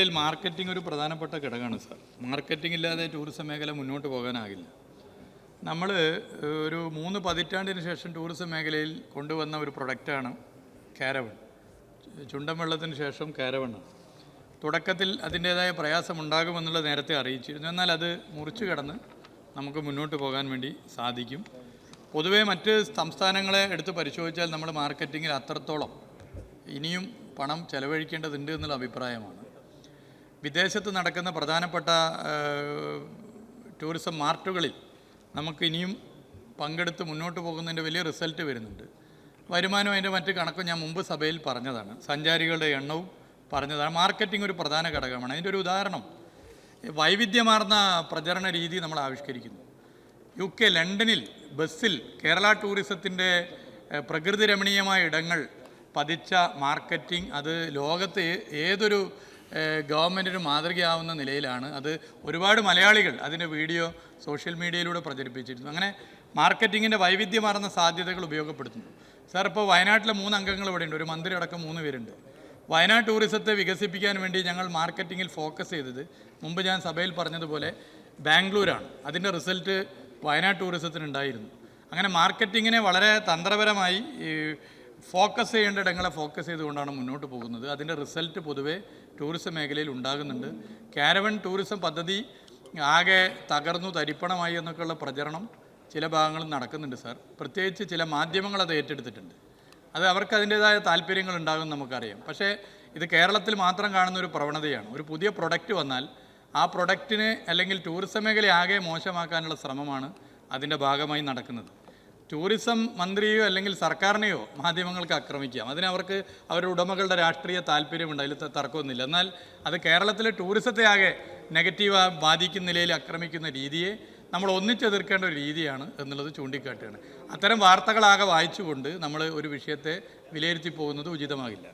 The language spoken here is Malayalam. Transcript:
മേഖലയിൽ മാർക്കറ്റിംഗ് ഒരു പ്രധാനപ്പെട്ട ഘടകമാണ് സാർ. മാർക്കറ്റിംഗ് ഇല്ലാതെ ടൂറിസം മേഖല മുന്നോട്ട് പോകാനാകില്ല. നമ്മൾ ഒരു മൂന്ന് പതിറ്റാണ്ടിന് ശേഷം ടൂറിസം മേഖലയിൽ കൊണ്ടുവന്ന ഒരു പ്രൊഡക്റ്റാണ് കാരവൺ ചുണ്ടൻ വെള്ളത്തിന് ശേഷം കാരവണ് തുടക്കത്തിൽ അതിന്റേതായ പ്രയാസമുണ്ടാകുമെന്നുള്ള നേരത്തെ അറിയിച്ചിരുന്നു. എന്നാൽ അത് മുറിച്ചു കടന്ന് നമുക്ക് മുന്നോട്ട് പോകാൻ വേണ്ടി സാധിക്കും. പൊതുവേ മറ്റ് സംസ്ഥാനങ്ങളെ എടുത്ത് പരിശോധിച്ചാൽ നമ്മൾ മാർക്കറ്റിങ്ങിൽ അത്രത്തോളം ഇനിയും പണം ചെലവഴിക്കേണ്ടതുണ്ട് എന്നുള്ള അഭിപ്രായമാണ്. വിദേശത്ത് നടക്കുന്ന പ്രധാനപ്പെട്ട ടൂറിസം മാർട്ടുകളിൽ നമുക്ക് ഇനിയും പങ്കെടുത്ത് മുന്നോട്ട് പോകുന്നതിന്റെ വലിയ റിസൾട്ട് വരുന്നുണ്ട്. വരുമാനം അതിന്റെ മറ്റ് കണക്കും ഞാൻ മുമ്പ് സഭയിൽ പറഞ്ഞതാണ്. സഞ്ചാരികളുടെ എണ്ണവും പറഞ്ഞതാണ്. മാർക്കറ്റിംഗ് ഒരു പ്രധാന ഘടകമാണ്. അതിന്റെ ഒരു ഉദാഹരണം വൈവിധ്യമാർന്ന പ്രചരണ രീതി നമ്മൾ ആവിഷ്കരിക്കുന്നു. യു കെ ലണ്ടനിൽ ബസ്സിൽ കേരള ടൂറിസത്തിന്റെ പ്രകൃതി രമണീയമായ ഇടങ്ങൾ പതിച്ച മാർക്കറ്റിംഗ് അത് ലോകത്ത് ഏതൊരു ഗവൺമെന്റിന് മാതൃകയാവുന്ന നിലയിലാണ്. അത് ഒരുപാട് മലയാളികൾ അതിന്റെ വീഡിയോ സോഷ്യൽ മീഡിയയിലൂടെ പ്രചരിപ്പിച്ചിരുന്നു. അങ്ങനെ മാർക്കറ്റിങ്ങിന്റെ വൈവിധ്യമാർന്ന സാധ്യതകൾ ഉപയോഗപ്പെടുത്തുന്നു. സാർ ഇപ്പോൾ വയനാട്ടിലെ മൂന്ന് അംഗങ്ങൾ ഇവിടെ ഉണ്ട് ഒരു മന്ത്രി അടക്കം മൂന്ന് പേരുണ്ട്. വയനാട് ടൂറിസത്തെ വികസിപ്പിക്കാൻ വേണ്ടി ഞങ്ങൾ മാർക്കറ്റിങ്ങിൽ ഫോക്കസ് ചെയ്തത് മുമ്പ് ഞാൻ സഭയിൽ പറഞ്ഞതുപോലെ ബാംഗ്ലൂരാണ്. അതിന്റെ റിസൾട്ട് വയനാട് ടൂറിസത്തിനുണ്ടായിരുന്നു അങ്ങനെ മാർക്കറ്റിങ്ങിനെ വളരെ തന്ത്രപരമായി ഫോക്കസ് ചെയ്യേണ്ട ഇടങ്ങളെ ഫോക്കസ് ചെയ്തുകൊണ്ടാണ് മുന്നോട്ട് പോകുന്നത്. അതിന്റെ റിസൾട്ട് പൊതുവേ ടൂറിസം മേഖലയിൽ ഉണ്ടാകുന്നുണ്ട്. കാരവൺ ടൂറിസം പദ്ധതി ആകെ തകർന്നു തരിപ്പണമായി എന്നൊക്കെയുള്ള പ്രചരണം ചില ഭാഗങ്ങളിൽ നടക്കുന്നുണ്ട് സാർ. പ്രത്യേകിച്ച് ചില മാധ്യമങ്ങൾ അത് ഏറ്റെടുത്തിട്ടുണ്ട്. അത് അവർക്ക് അതിന്റേതായ താല്പര്യങ്ങൾ ഉണ്ടാകുമെന്ന് നമുക്കറിയാം. പക്ഷേ ഇത് കേരളത്തിൽ മാത്രം കാണുന്ന ഒരു പ്രവണതയാണ്. ഒരു പുതിയ പ്രൊഡക്റ്റ് വന്നാൽ ആ പ്രൊഡക്റ്റിനെ അല്ലെങ്കിൽ ടൂറിസം മേഖല ആകെ മോശമാക്കാനുള്ള ശ്രമമാണ് അതിന്റെ ഭാഗമായി നടക്കുന്നത്. ടൂറിസം മന്ത്രിയോ അല്ലെങ്കിൽ സർക്കാരിനെയോ മാധ്യമങ്ങൾക്ക് ആക്രമിക്കാം. അതിന് അവർക്ക് അവരുടെ ഉടമകളുടെ രാഷ്ട്രീയ താല്പര്യമുണ്ട്. അതിൽ തർക്കമൊന്നുമില്ല. എന്നാൽ അത് കേരളത്തിലെ ടൂറിസത്തെ ആകെ നെഗറ്റീവ് ബാധിക്കുന്ന നിലയിൽ ആക്രമിക്കുന്ന രീതിയെ നമ്മൾ ഒന്നിച്ചെതിർക്കേണ്ട ഒരു രീതിയാണ് എന്നുള്ളത് ചൂണ്ടിക്കാട്ടുകയാണ്. അത്തരം വാർത്തകളാകെ വായിച്ചുകൊണ്ട് നമ്മൾ ഒരു വിഷയത്തെ വിലയിരുത്തി പോകുന്നത് ഉചിതമാകില്ല.